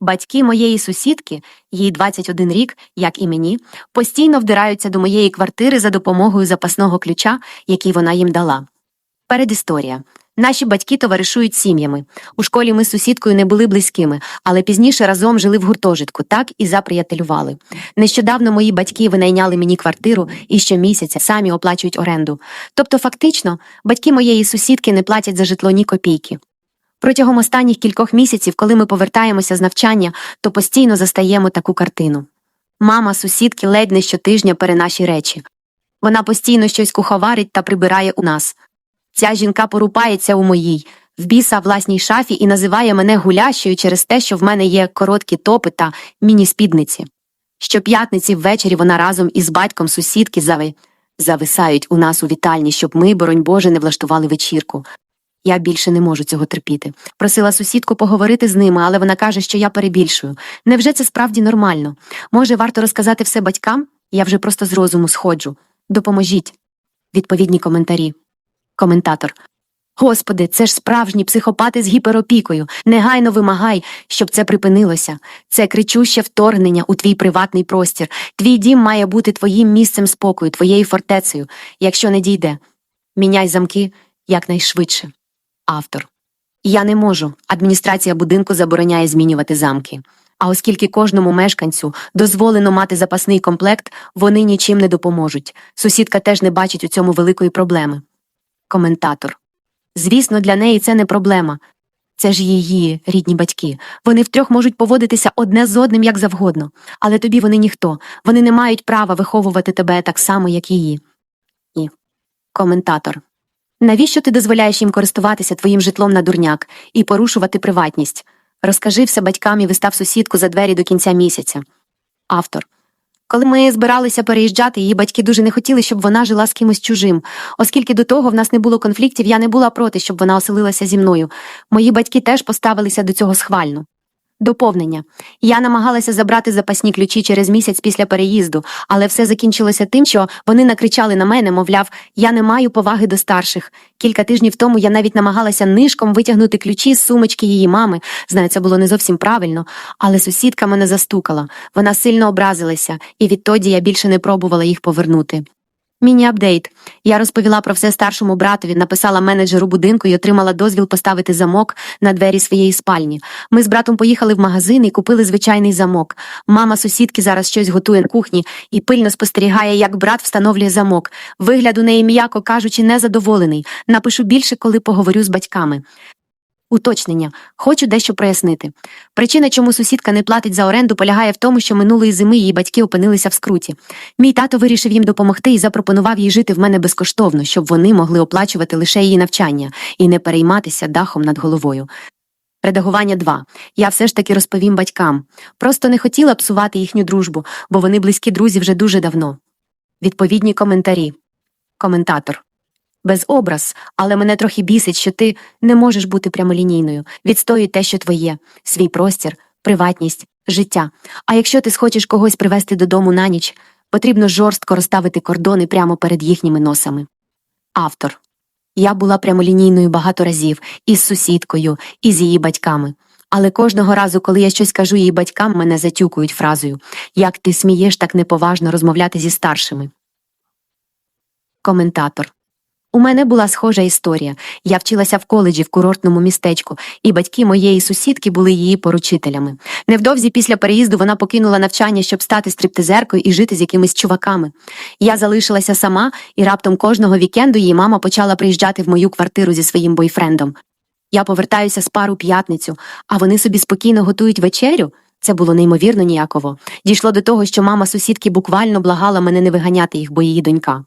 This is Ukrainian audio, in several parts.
Батьки моєї сусідки, їй 21 рік, як і мені, постійно вдираються до моєї квартири за допомогою запасного ключа, який вона їм дала. Передісторія. Наші батьки товаришують сім'ями. У школі ми з сусідкою не були близькими, але пізніше разом жили в гуртожитку, так і заприятелювали. Нещодавно мої батьки винайняли мені квартиру і щомісяця самі оплачують оренду. Тобто, фактично, батьки моєї сусідки не платять за житло ні копійки. Протягом останніх кількох місяців, коли ми повертаємося з навчання, то постійно застаємо таку картину. Мама сусідки ледь не щотижня пере наші речі. Вона постійно щось куховарить та прибирає у нас. Ця жінка порупається у моїй, в біса власній шафі і називає мене гулящою через те, що в мене є короткі топи та міні-спідниці. Щоп'ятниці ввечері вона разом із батьком сусідки зави... зависають у нас у вітальні, щоб ми, боронь Боже, не влаштували вечірку. Я більше не можу цього терпіти. Просила сусідку поговорити з ними, але вона каже, що я перебільшую. Невже це справді нормально? Може, варто розказати все батькам? Я вже просто з розуму сходжу. Допоможіть. Відповідні коментарі. Коментатор. Господи, це ж справжні психопати з гіперопікою. Негайно вимагай, щоб це припинилося. Це кричуще вторгнення у твій приватний простір. Твій дім має бути твоїм місцем спокою, твоєю фортецею, якщо не дійде. Міняй замки якнайшвидше. Автор. Я не можу. Адміністрація будинку забороняє змінювати замки. А оскільки кожному мешканцю дозволено мати запасний комплект, вони нічим не допоможуть. Сусідка теж не бачить у цьому великої проблеми. Коментатор. Звісно, для неї це не проблема. Це ж її рідні батьки. Вони втрьох можуть поводитися одне з одним як завгодно, але тобі вони ніхто. Вони не мають права виховувати тебе так само, як її. І коментатор. Навіщо ти дозволяєш їм користуватися твоїм житлом на дурняк і порушувати приватність? Розкажи все батькам і вистав сусідку за двері до кінця місяця. Автор. Коли ми збиралися переїжджати, її батьки дуже не хотіли, щоб вона жила з кимось чужим. Оскільки до того в нас не було конфліктів, я не була проти, щоб вона оселилася зі мною. Мої батьки теж поставилися до цього схвально. Доповнення. Я намагалася забрати запасні ключі через місяць після переїзду, але все закінчилося тим, що вони накричали на мене, мовляв, я не маю поваги до старших. Кілька тижнів тому я навіть намагалася нишком витягнути ключі з сумочки її мами. Знаю, це було не зовсім правильно, але сусідка мене застукала. Вона сильно образилася, і відтоді я більше не пробувала їх повернути. Міні-апдейт. Я розповіла про все старшому братові, написала менеджеру будинку і отримала дозвіл поставити замок на двері своєї спальні. Ми з братом поїхали в магазин і купили звичайний замок. Мама сусідки зараз щось готує на кухні і пильно спостерігає, як брат встановлює замок. Вигляд у неї, м'яко кажучи, незадоволений. Напишу більше, коли поговорю з батьками. Уточнення. Хочу дещо прояснити. Причина, чому сусідка не платить за оренду, полягає в тому, що минулої зими її батьки опинилися в скруті. Мій тато вирішив їм допомогти і запропонував їй жити в мене безкоштовно, щоб вони могли оплачувати лише її навчання і не перейматися дахом над головою. Редагування 2. Я все ж таки розповім батькам. Просто не хотіла псувати їхню дружбу, бо вони близькі друзі вже дуже давно. Відповідні коментарі. Коментатор. Без образ, але мене трохи бісить, що ти не можеш бути прямолінійною. Відстоюй те, що твоє, свій простір, приватність, життя. А якщо ти схочеш когось привезти додому на ніч, потрібно жорстко розставити кордони прямо перед їхніми носами. Автор. Я була прямолінійною багато разів із сусідкою, і з її батьками. Але кожного разу, коли я щось кажу її батькам, мене затюкують фразою Як ти смієш так неповажно розмовляти зі старшими. Коментатор. У мене була схожа історія. Я вчилася в коледжі в курортному містечку, і батьки моєї сусідки були її поручителями. Невдовзі після переїзду вона покинула навчання, щоб стати стриптизеркою і жити з якимись чуваками. Я залишилася сама, і раптом кожного вікенду її мама почала приїжджати в мою квартиру зі своїм бойфрендом. Я повертаюся з пару п'ятницю, а вони собі спокійно готують вечерю. Це було неймовірно ніяково. Дійшло до того, що мама сусідки буквально благала мене не виганяти їх, бо її донька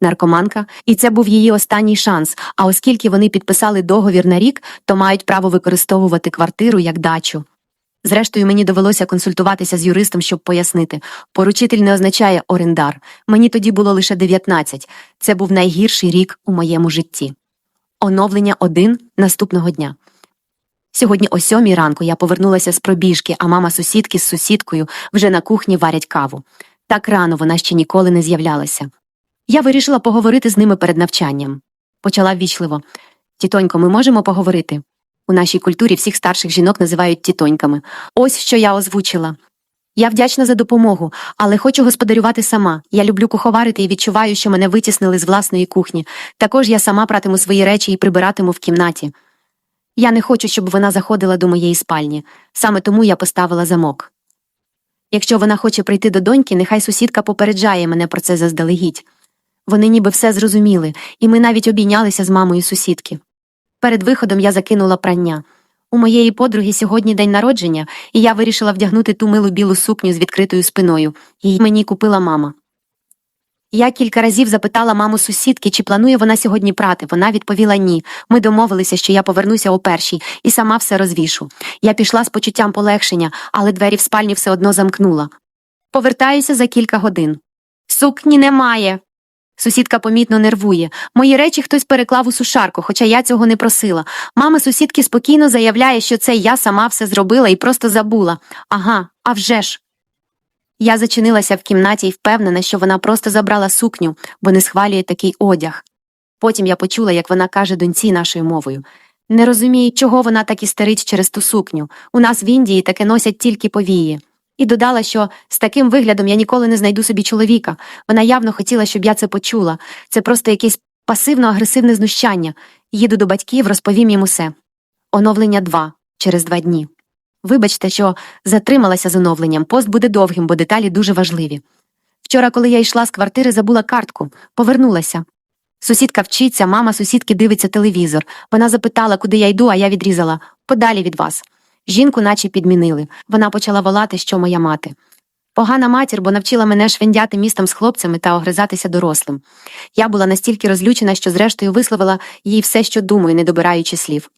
наркоманка, і це був її останній шанс. А оскільки вони підписали договір на рік, то мають право використовувати квартиру як дачу. Зрештою, мені довелося консультуватися з юристом, щоб пояснити. Поручитель не означає орендар. Мені тоді було лише 19. Це був найгірший рік у моєму житті. Оновлення 1 наступного дня. Сьогодні о сьомій ранку я повернулася з пробіжки, а мама сусідки з сусідкою вже на кухні варять каву. Так рано вона ще ніколи не з'являлася. Я вирішила поговорити з ними перед навчанням. Почала ввічливо. Тітонько, ми можемо поговорити? У нашій культурі всіх старших жінок називають тітоньками. Ось що я озвучила. Я вдячна за допомогу, але хочу господарювати сама. Я люблю куховарити і відчуваю, що мене витіснили з власної кухні. Також я сама пратиму свої речі і прибиратиму в кімнаті. Я не хочу, щоб вона заходила до моєї спальні. Саме тому я поставила замок. Якщо вона хоче прийти до доньки, нехай сусідка попереджає мене про це заздалегідь. Вони ніби все зрозуміли, і ми навіть обійнялися з мамою сусідки. Перед виходом я закинула прання. У моєї подруги сьогодні день народження, і я вирішила вдягнути ту милу білу сукню з відкритою спиною. Її мені купила мама. Я кілька разів запитала маму сусідки, чи планує вона сьогодні прати. Вона відповіла ні. Ми домовилися, що я повернуся о першій і сама все розвішу. Я пішла з почуттям полегшення, але двері в спальні все одно замкнула. Повертаюся за кілька годин. Сукні немає. Сусідка помітно нервує. Мої речі хтось переклав у сушарку, хоча я цього не просила. Мама сусідки спокійно заявляє, що це я сама все зробила і просто забула. Ага, а вже ж. Я зачинилася в кімнаті і впевнена, що вона просто забрала сукню, бо не схвалює такий одяг. Потім я почула, як вона каже доньці нашою мовою. Не розумію, чого вона так істерить через ту сукню. У нас в Індії таке носять тільки повії. І додала, що з таким виглядом я ніколи не знайду собі чоловіка. Вона явно хотіла, щоб я це почула. Це просто якесь пасивно-агресивне знущання. Їду до батьків, розповім їм усе. Оновлення 2. через два дні. Вибачте, що затрималася з оновленням. Пост буде довгим, бо деталі дуже важливі. Вчора, коли я йшла з квартири, забула картку, повернулася. Сусідка вчиться, мама сусідки дивиться телевізор. Вона запитала, куди я йду, а я відрізала подалі від вас. Жінку наче підмінили. Вона почала волати, що моя мати. Погана матір, бо навчила мене швендяти містом з хлопцями та огризатися дорослим. Я була настільки розлючена, що зрештою висловила їй все, що думаю, не добираючи слів.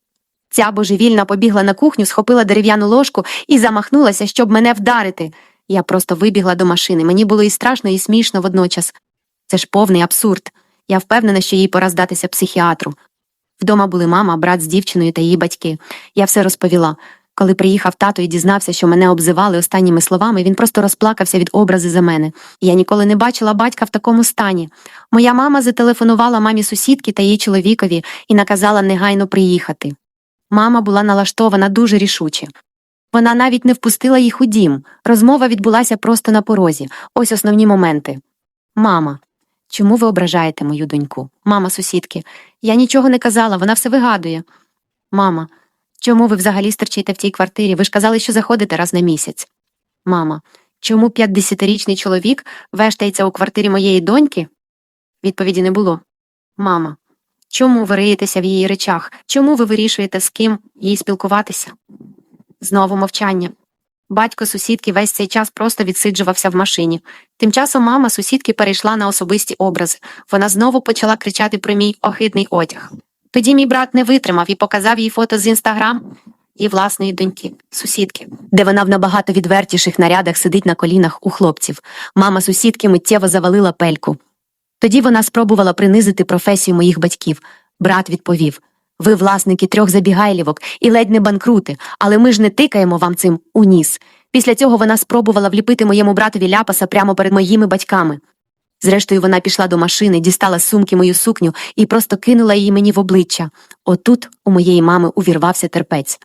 Ця божевільна побігла на кухню, схопила дерев'яну ложку і замахнулася, щоб мене вдарити. Я просто вибігла до машини. Мені було і страшно, і смішно водночас. Це ж повний абсурд. Я впевнена, що їй пора здатися психіатру. Вдома були мама, брат з дівчиною та її батьки. Я все розповіла. Коли приїхав тато і дізнався, що мене обзивали останніми словами, він просто розплакався від образи за мене. Я ніколи не бачила батька в такому стані. Моя мама зателефонувала мамі сусідки та її чоловікові і наказала негайно приїхати. Мама була налаштована дуже рішуче. Вона навіть не впустила їх у дім. Розмова відбулася просто на порозі. Ось основні моменти. Мама. Чому ви ображаєте мою доньку? Мама сусідки. Я нічого не казала, вона все вигадує. Мама. Чому ви взагалі стерчите в тій квартирі? Ви ж казали, що заходите раз на місяць. Мама. Чому 50-річний чоловік вештається у квартирі моєї доньки? Відповіді не було. Мама. Чому ви риєтеся в її речах? Чому ви вирішуєте, з ким їй спілкуватися? Знову мовчання. Батько сусідки весь цей час просто відсиджувався в машині. Тим часом мама сусідки перейшла на особисті образи. Вона знову почала кричати про мій огидний одяг. Тоді мій брат не витримав і показав їй фото з інстаграм і власної доньки, сусідки, де вона в набагато відвертіших нарядах сидить на колінах у хлопців. Мама сусідки миттєво завалила пельку. Тоді вона спробувала принизити професію моїх батьків. Брат відповів ви власники трьох забігайлівок і ледь не банкрути, але ми ж не тикаємо вам цим у ніс. Після цього вона спробувала вліпити моєму братові ляпаса прямо перед моїми батьками. Зрештою, вона пішла до машини, дістала з сумки мою сукню і просто кинула її мені в обличчя. Отут у моєї мами увірвався терпець.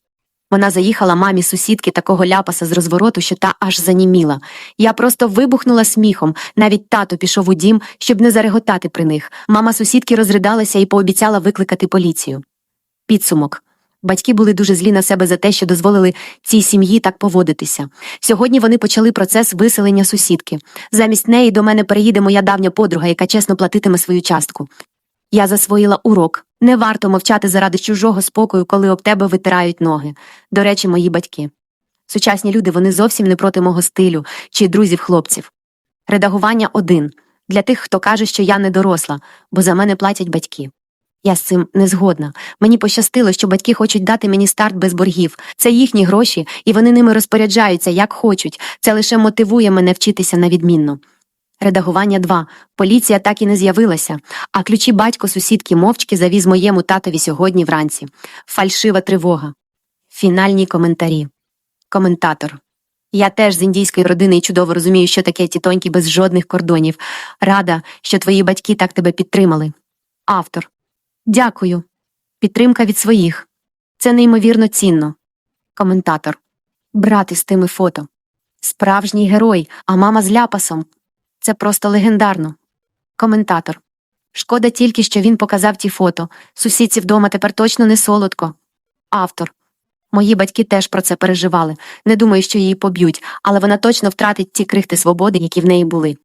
Вона заїхала мамі сусідки такого ляпаса з розвороту, що та аж заніміла. Я просто вибухнула сміхом. Навіть тато пішов у дім, щоб не зареготати при них. Мама сусідки розридалася і пообіцяла викликати поліцію. Підсумок. Батьки були дуже злі на себе за те, що дозволили цій сім'ї так поводитися. Сьогодні вони почали процес виселення сусідки. Замість неї до мене переїде моя давня подруга, яка чесно платитиме свою частку. Я засвоїла урок. Не варто мовчати заради чужого спокою, коли об тебе витирають ноги. До речі, мої батьки. Сучасні люди вони зовсім не проти мого стилю чи друзів хлопців. Редагування один для тих, хто каже, що я не доросла, бо за мене платять батьки. Я з цим не згодна. Мені пощастило, що батьки хочуть дати мені старт без боргів. Це їхні гроші, і вони ними розпоряджаються як хочуть. Це лише мотивує мене вчитися на відмінно. Редагування 2. Поліція так і не з'явилася, а ключі батько сусідки мовчки завіз моєму татові сьогодні вранці. Фальшива тривога. Фінальні коментарі. Коментатор. Я теж з індійської родини і чудово розумію, що таке тітоньки без жодних кордонів. Рада, що твої батьки так тебе підтримали. Автор. Дякую. Підтримка від своїх. Це неймовірно цінно. Коментатор. Брат із тими фото. Справжній герой, а мама з ляпасом. Це просто легендарно. Коментатор. Шкода тільки, що він показав ті фото. Сусідці вдома тепер точно не солодко. Автор. Мої батьки теж про це переживали. Не думаю, що її поб'ють, але вона точно втратить ті крихти свободи, які в неї були.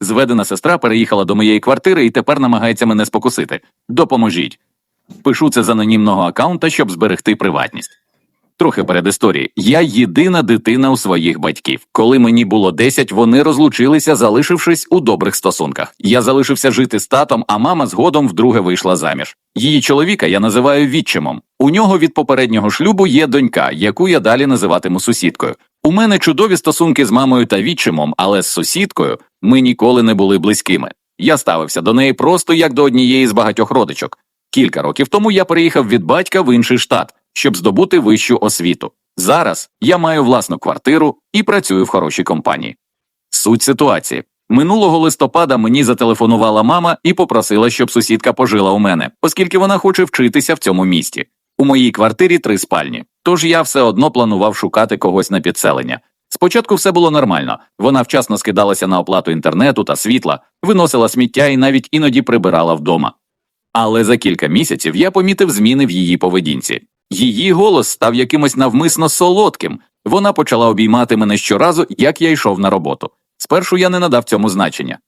Зведена сестра переїхала до моєї квартири і тепер намагається мене спокусити. Допоможіть. Пишу це з анонімного аккаунта, щоб зберегти приватність. Трохи перед історії. Я єдина дитина у своїх батьків. Коли мені було 10, вони розлучилися, залишившись у добрих стосунках. Я залишився жити з татом, а мама згодом вдруге вийшла заміж. Її чоловіка я називаю відчимом. У нього від попереднього шлюбу є донька, яку я далі називатиму сусідкою. У мене чудові стосунки з мамою та відчимом, але з сусідкою ми ніколи не були близькими. Я ставився до неї просто як до однієї з багатьох родичок. Кілька років тому я переїхав від батька в інший штат, щоб здобути вищу освіту. Зараз я маю власну квартиру і працюю в хорошій компанії. Суть ситуації. Минулого листопада мені зателефонувала мама і попросила, щоб сусідка пожила у мене, оскільки вона хоче вчитися в цьому місті. У моїй квартирі три спальні, тож я все одно планував шукати когось на підселення. Спочатку все було нормально. Вона вчасно скидалася на оплату інтернету та світла, виносила сміття і навіть іноді прибирала вдома. Але за кілька місяців я помітив зміни в її поведінці. Її голос став якимось навмисно солодким. Вона почала обіймати мене щоразу, як я йшов на роботу. Спершу я не надав цьому значення.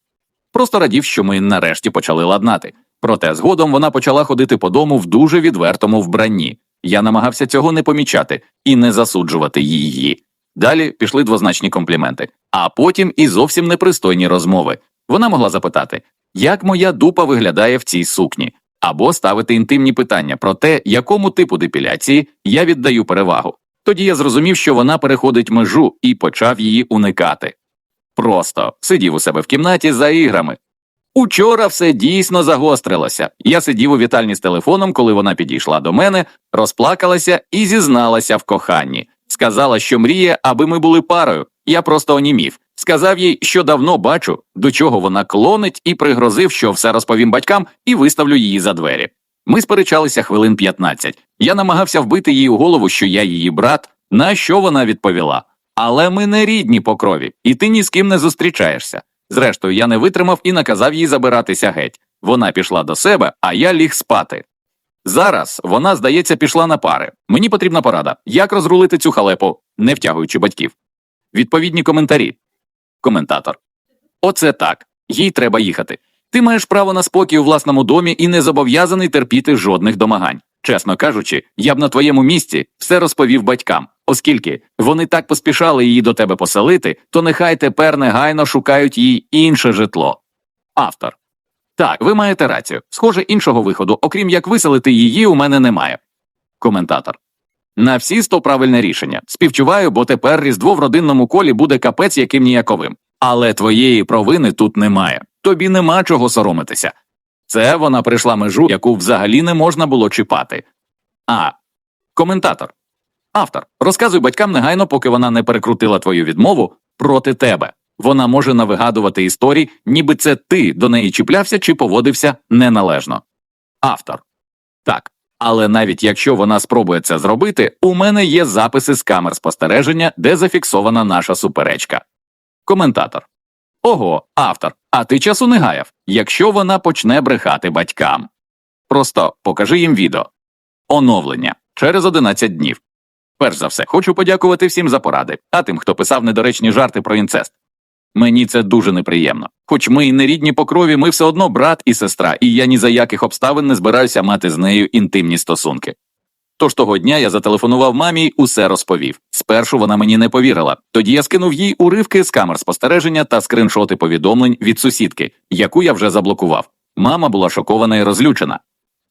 Просто радів, що ми нарешті почали ладнати. Проте згодом вона почала ходити по дому в дуже відвертому вбранні. Я намагався цього не помічати і не засуджувати її. Далі пішли двозначні компліменти, а потім і зовсім непристойні розмови. Вона могла запитати, як моя дупа виглядає в цій сукні, або ставити інтимні питання про те, якому типу депіляції я віддаю перевагу. Тоді я зрозумів, що вона переходить межу і почав її уникати. Просто сидів у себе в кімнаті за іграми. Учора все дійсно загострилося. Я сидів у вітальні з телефоном, коли вона підійшла до мене, розплакалася і зізналася в коханні. Сказала, що мріє, аби ми були парою. Я просто онімів. Сказав їй, що давно бачу, до чого вона клонить, і пригрозив, що все розповім батькам і виставлю її за двері. Ми сперечалися хвилин 15. Я намагався вбити їй у голову, що я її брат, на що вона відповіла. Але ми не рідні по крові, і ти ні з ким не зустрічаєшся. Зрештою, я не витримав і наказав їй забиратися геть. Вона пішла до себе, а я ліг спати. Зараз вона, здається, пішла на пари. Мені потрібна порада, як розрулити цю халепу, не втягуючи батьків. Відповідні коментарі. Коментатор. Оце так. Їй треба їхати. Ти маєш право на спокій у власному домі і не зобов'язаний терпіти жодних домагань. Чесно кажучи, я б на твоєму місці все розповів батькам, оскільки вони так поспішали її до тебе поселити, то нехай тепер негайно шукають їй інше житло. Автор. Так, ви маєте рацію. Схоже, іншого виходу, окрім як виселити її, у мене немає. Коментатор. На всі сто правильне рішення. Співчуваю, бо тепер різдво в родинному колі буде капець яким ніяковим. Але твоєї провини тут немає. Тобі нема чого соромитися. Це вона прийшла межу, яку взагалі не можна було чіпати. А. Коментатор. Автор. Розказуй батькам негайно, поки вона не перекрутила твою відмову проти тебе. Вона може навигадувати історій, ніби це ти до неї чіплявся чи поводився неналежно. Автор. Так. Але навіть якщо вона спробує це зробити, у мене є записи з камер спостереження, де зафіксована наша суперечка. Коментатор. Ого, автор. А ти часу не гаяв, якщо вона почне брехати батькам. Просто покажи їм відео. Оновлення через 11 днів. Перш за все, хочу подякувати всім за поради, а тим, хто писав недоречні жарти про інцест. Мені це дуже неприємно. Хоч ми і не рідні по крові, ми все одно брат і сестра, і я ні за яких обставин не збираюся мати з нею інтимні стосунки. Тож того дня я зателефонував мамі й усе розповів. Спершу вона мені не повірила. Тоді я скинув їй уривки з камер спостереження та скриншоти повідомлень від сусідки, яку я вже заблокував. Мама була шокована і розлючена.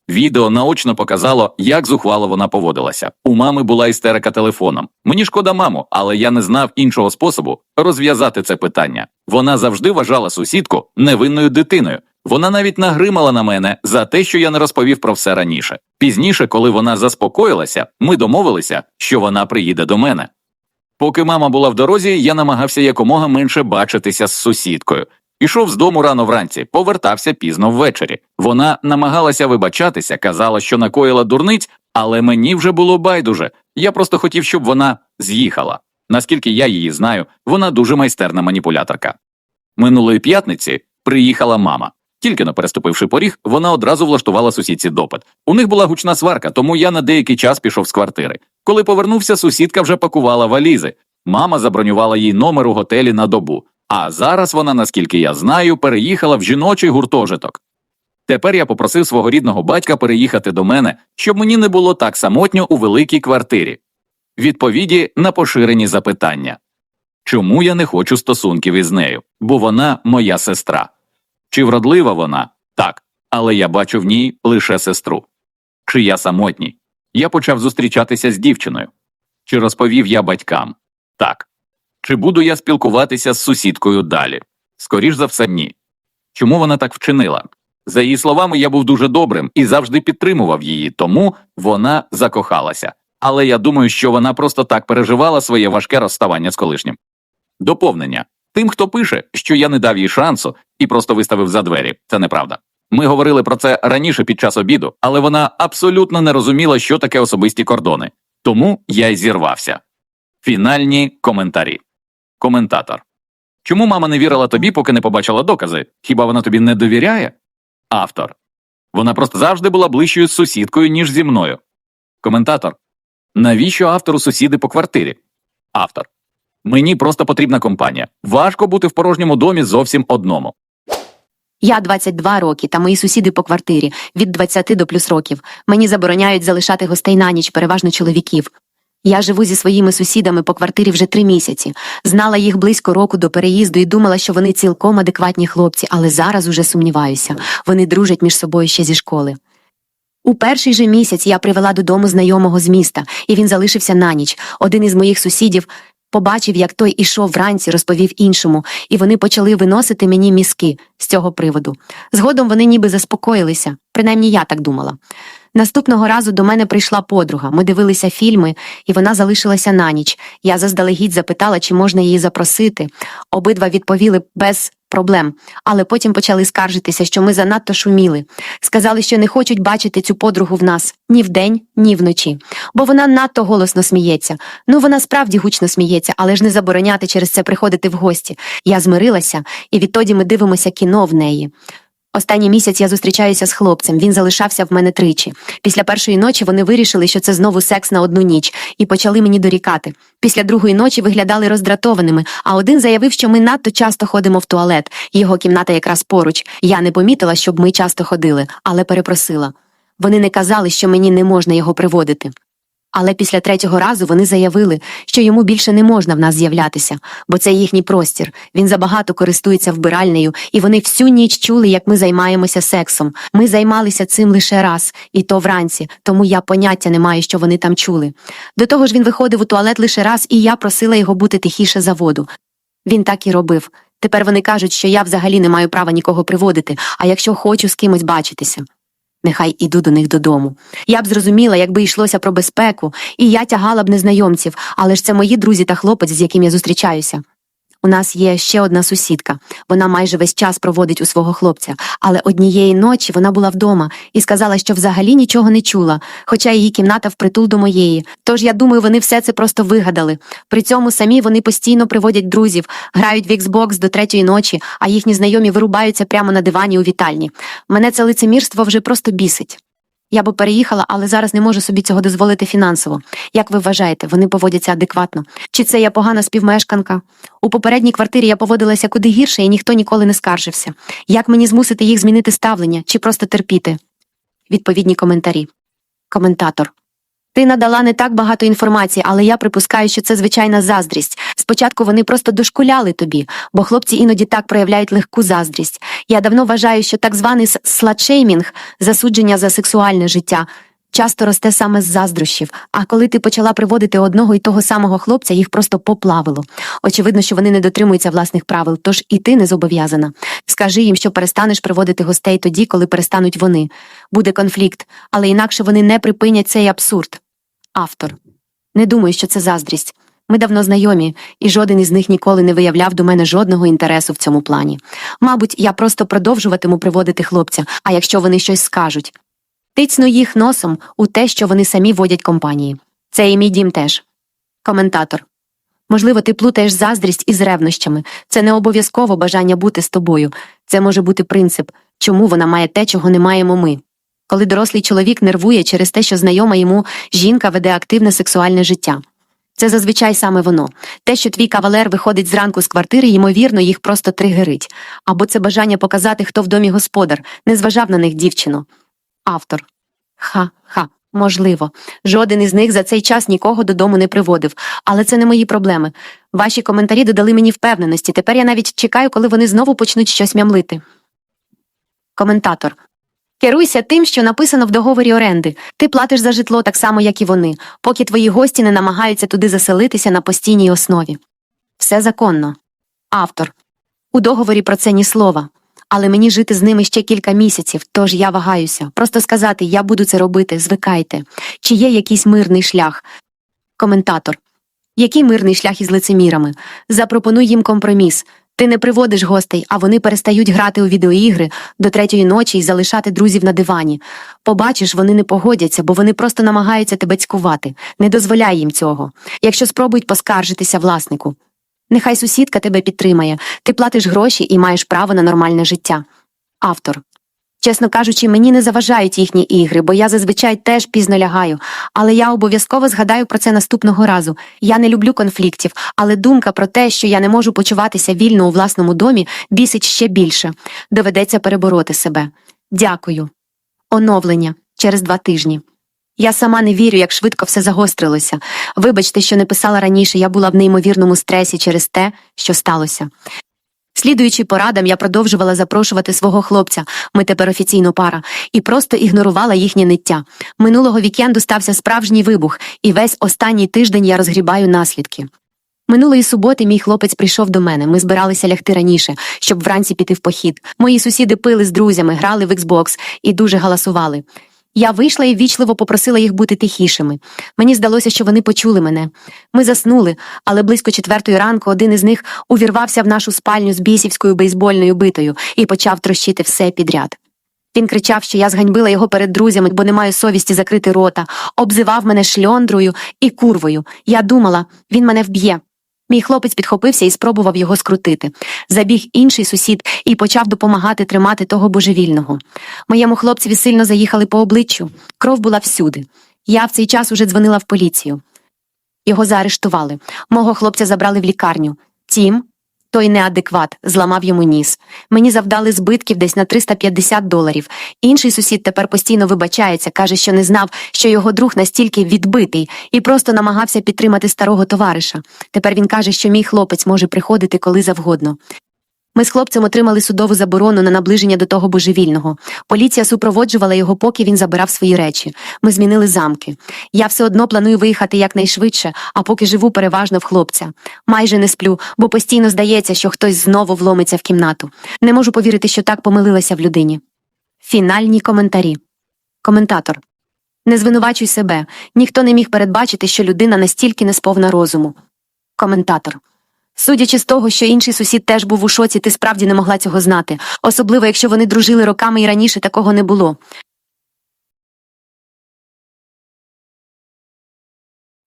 Відео наочно показало, як зухвало вона поводилася. У мами була істерика телефоном. Мені шкода маму, але я не знав іншого способу розв'язати це питання. Вона завжди вважала сусідку невинною дитиною. Вона навіть нагримала на мене за те, що я не розповів про все раніше. Пізніше, коли вона заспокоїлася, ми домовилися, що вона приїде до мене. Поки мама була в дорозі, я намагався якомога менше бачитися з сусідкою. Ішов з дому рано вранці, повертався пізно ввечері. Вона намагалася вибачатися, казала, що накоїла дурниць, Але мені вже було байдуже. Я просто хотів, щоб вона з'їхала. Наскільки я її знаю, вона дуже майстерна маніпуляторка. Минулої п'ятниці приїхала мама. Тільки но переступивши поріг, вона одразу влаштувала сусідці допит. У них була гучна сварка, тому я на деякий час пішов з квартири. Коли повернувся, сусідка вже пакувала валізи. Мама забронювала їй номер у готелі на добу. А зараз вона, наскільки я знаю, переїхала в жіночий гуртожиток. Тепер я попросив свого рідного батька переїхати до мене, щоб мені не було так самотньо у великій квартирі. Відповіді на поширені запитання. Чому я не хочу стосунків із нею? Бо вона моя сестра. Чи вродлива вона? Так, але я бачу в ній лише сестру. Чи я самотній? Я почав зустрічатися з дівчиною. Чи розповів я батькам? Так. Чи буду я спілкуватися з сусідкою далі? Скоріш за все, ні. Чому вона так вчинила? За її словами, я був дуже добрим і завжди підтримував її, тому вона закохалася. Але я думаю, що вона просто так переживала своє важке розставання з колишнім. Доповнення. Тим, хто пише, що я не дав їй шансу і просто виставив за двері, це неправда. Ми говорили про це раніше під час обіду, але вона абсолютно не розуміла, що таке особисті кордони. Тому я й зірвався. Фінальні коментарі. Коментатор. Чому мама не вірила тобі, поки не побачила докази? Хіба вона тобі не довіряє? Автор. Вона просто завжди була ближчою сусідкою, ніж зі мною. Коментатор. Навіщо автору сусіди по квартирі? Автор. Мені просто потрібна компанія. Важко бути в порожньому домі зовсім одному. Я 22 роки, та мої сусіди по квартирі від 20 до плюс років. Мені забороняють залишати гостей на ніч, переважно чоловіків. Я живу зі своїми сусідами по квартирі вже три місяці. Знала їх близько року до переїзду і думала, що вони цілком адекватні хлопці, але зараз уже сумніваюся. Вони дружать між собою ще зі школи. У перший же місяць я привела додому знайомого з міста, і він залишився на ніч. Один із моїх сусідів побачив, як той ішов вранці, розповів іншому, і вони почали виносити мені мізки з цього приводу. Згодом вони ніби заспокоїлися, принаймні я так думала. Наступного разу до мене прийшла подруга. Ми дивилися фільми, і вона залишилася на ніч. Я заздалегідь запитала, чи можна її запросити. Обидва відповіли без проблем, але потім почали скаржитися, що ми занадто шуміли. Сказали, що не хочуть бачити цю подругу в нас ні вдень, ні вночі, бо вона надто голосно сміється. Ну, вона справді гучно сміється, але ж не забороняти через це приходити в гості. Я змирилася, і відтоді ми дивимося кіно в неї. Останній місяць я зустрічаюся з хлопцем. Він залишався в мене тричі. Після першої ночі вони вирішили, що це знову секс на одну ніч, і почали мені дорікати. Після другої ночі виглядали роздратованими, а один заявив, що ми надто часто ходимо в туалет. Його кімната якраз поруч. Я не помітила, щоб ми часто ходили, але перепросила. Вони не казали, що мені не можна його приводити. Але після третього разу вони заявили, що йому більше не можна в нас з'являтися, бо це їхній простір. Він забагато користується вбиральнею, і вони всю ніч чули, як ми займаємося сексом. Ми займалися цим лише раз, і то вранці, тому я поняття не маю, що вони там чули. До того ж, він виходив у туалет лише раз, і я просила його бути тихіше за воду. Він так і робив. Тепер вони кажуть, що я взагалі не маю права нікого приводити, а якщо хочу з кимось бачитися. Нехай іду до них додому. Я б зрозуміла, якби йшлося про безпеку, і я тягала б незнайомців, але ж це мої друзі та хлопець, з яким я зустрічаюся. У нас є ще одна сусідка. Вона майже весь час проводить у свого хлопця, але однієї ночі вона була вдома і сказала, що взагалі нічого не чула, хоча її кімната впритул до моєї. Тож я думаю, вони все це просто вигадали. При цьому самі вони постійно приводять друзів, грають в Xbox до третьої ночі, а їхні знайомі вирубаються прямо на дивані у вітальні. Мене це лицемірство вже просто бісить. Я би переїхала, але зараз не можу собі цього дозволити фінансово. Як ви вважаєте, вони поводяться адекватно? Чи це я погана співмешканка? У попередній квартирі я поводилася куди гірше, і ніхто ніколи не скаржився. Як мені змусити їх змінити ставлення чи просто терпіти? Відповідні коментарі. Коментатор. Ти надала не так багато інформації, але я припускаю, що це звичайна заздрість. Спочатку вони просто дошкуляли тобі, бо хлопці іноді так проявляють легку заздрість. Я давно вважаю, що так званий сладшеймінг, засудження за сексуальне життя, часто росте саме з заздрощів. А коли ти почала приводити одного і того самого хлопця, їх просто поплавило. Очевидно, що вони не дотримуються власних правил, тож і ти не зобов'язана. Скажи їм, що перестанеш приводити гостей тоді, коли перестануть вони. Буде конфлікт, але інакше вони не припинять цей абсурд. Автор. Не думаю, що це заздрість. Ми давно знайомі, і жоден із них ніколи не виявляв до мене жодного інтересу в цьому плані. Мабуть, я просто продовжуватиму приводити хлопця, а якщо вони щось скажуть. Тицну їх носом у те, що вони самі водять компанії. Це і мій дім теж. Коментатор. Можливо, ти плутаєш заздрість із ревнощами. Це не обов'язково бажання бути з тобою. Це може бути принцип, чому вона має те, чого не маємо ми. Коли дорослий чоловік нервує через те, що знайома йому жінка веде активне сексуальне життя. Це зазвичай саме воно. Те, що твій кавалер виходить зранку з квартири, ймовірно, їх просто тригерить. Або це бажання показати, хто в домі господар, не зважав на них дівчину. Автор. Ха-ха, можливо. Жоден із них за цей час нікого додому не приводив, але це не мої проблеми. Ваші коментарі додали мені впевненості. Тепер я навіть чекаю, коли вони знову почнуть щось мямлити. Коментатор. Керуйся тим, що написано в договорі оренди. Ти платиш за житло так само, як і вони, поки твої гості не намагаються туди заселитися на постійній основі. Все законно. Автор. У договорі про це ні слова. Але мені жити з ними ще кілька місяців, тож я вагаюся. Просто сказати, я буду це робити, звикайте. Чи є якийсь мирний шлях? Коментатор. Який мирний шлях із лицемірами? Запропонуй їм компроміс. Ти не приводиш гостей, а вони перестають грати у відеоігри до третьої ночі і залишати друзів на дивані. Побачиш, вони не погодяться, бо вони просто намагаються тебе цькувати. Не дозволяй їм цього. Якщо спробують поскаржитися власнику. Нехай сусідка тебе підтримає, ти платиш гроші і маєш право на нормальне життя. Автор. Чесно кажучи, мені не заважають їхні ігри, бо я зазвичай теж пізно лягаю, але я обов'язково згадаю про це наступного разу. Я не люблю конфліктів, але думка про те, що я не можу почуватися вільно у власному домі, бісить ще більше. Доведеться перебороти себе. Дякую. Оновлення через два тижні. Я сама не вірю, як швидко все загострилося. Вибачте, що не писала раніше, я була в неймовірному стресі через те, що сталося. Слідуючи порадам, я продовжувала запрошувати свого хлопця, ми тепер офіційно пара, і просто ігнорувала їхнє ниття. Минулого вікенду стався справжній вибух, і весь останній тиждень я розгрібаю наслідки. Минулої суботи мій хлопець прийшов до мене. Ми збиралися лягти раніше, щоб вранці піти в похід. Мої сусіди пили з друзями, грали в Xbox і дуже галасували. Я вийшла і ввічливо попросила їх бути тихішими. Мені здалося, що вони почули мене. Ми заснули, але близько четвертої ранку один із них увірвався в нашу спальню з бісівською бейсбольною битою і почав трощити все підряд. Він кричав, що я зганьбила його перед друзями, бо не маю совісті закрити рота, обзивав мене шльондрою і курвою. Я думала, він мене вб'є. Мій хлопець підхопився і спробував його скрутити. Забіг інший сусід і почав допомагати тримати того божевільного. Моєму хлопцеві сильно заїхали по обличчю. Кров була всюди. Я в цей час уже дзвонила в поліцію. Його заарештували. Мого хлопця забрали в лікарню. Тім, той неадекват, зламав йому ніс. Мені завдали збитків десь на 350 доларів. Інший сусід тепер постійно вибачається, каже, що не знав, що його друг настільки відбитий, і просто намагався підтримати старого товариша. Тепер він каже, що мій хлопець може приходити коли завгодно. Ми з хлопцем отримали судову заборону на наближення до того божевільного. Поліція супроводжувала його, поки він забирав свої речі. Ми змінили замки. Я все одно планую виїхати якнайшвидше, а поки живу переважно в хлопця. Майже не сплю, бо постійно здається, що хтось знову вломиться в кімнату. Не можу повірити, що так помилилася в людині. Фінальні коментарі. Коментатор. Не звинувачуй себе. Ніхто не міг передбачити, що людина настільки не сповна розуму. Коментатор. Судячи з того, що інший сусід теж був у шоці, ти справді не могла цього знати, особливо якщо вони дружили роками і раніше такого не було.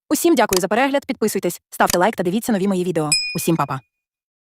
Усім дякую за перегляд. Підписуйтесь, ставте лайк та дивіться нові мої відео. Усім па-па.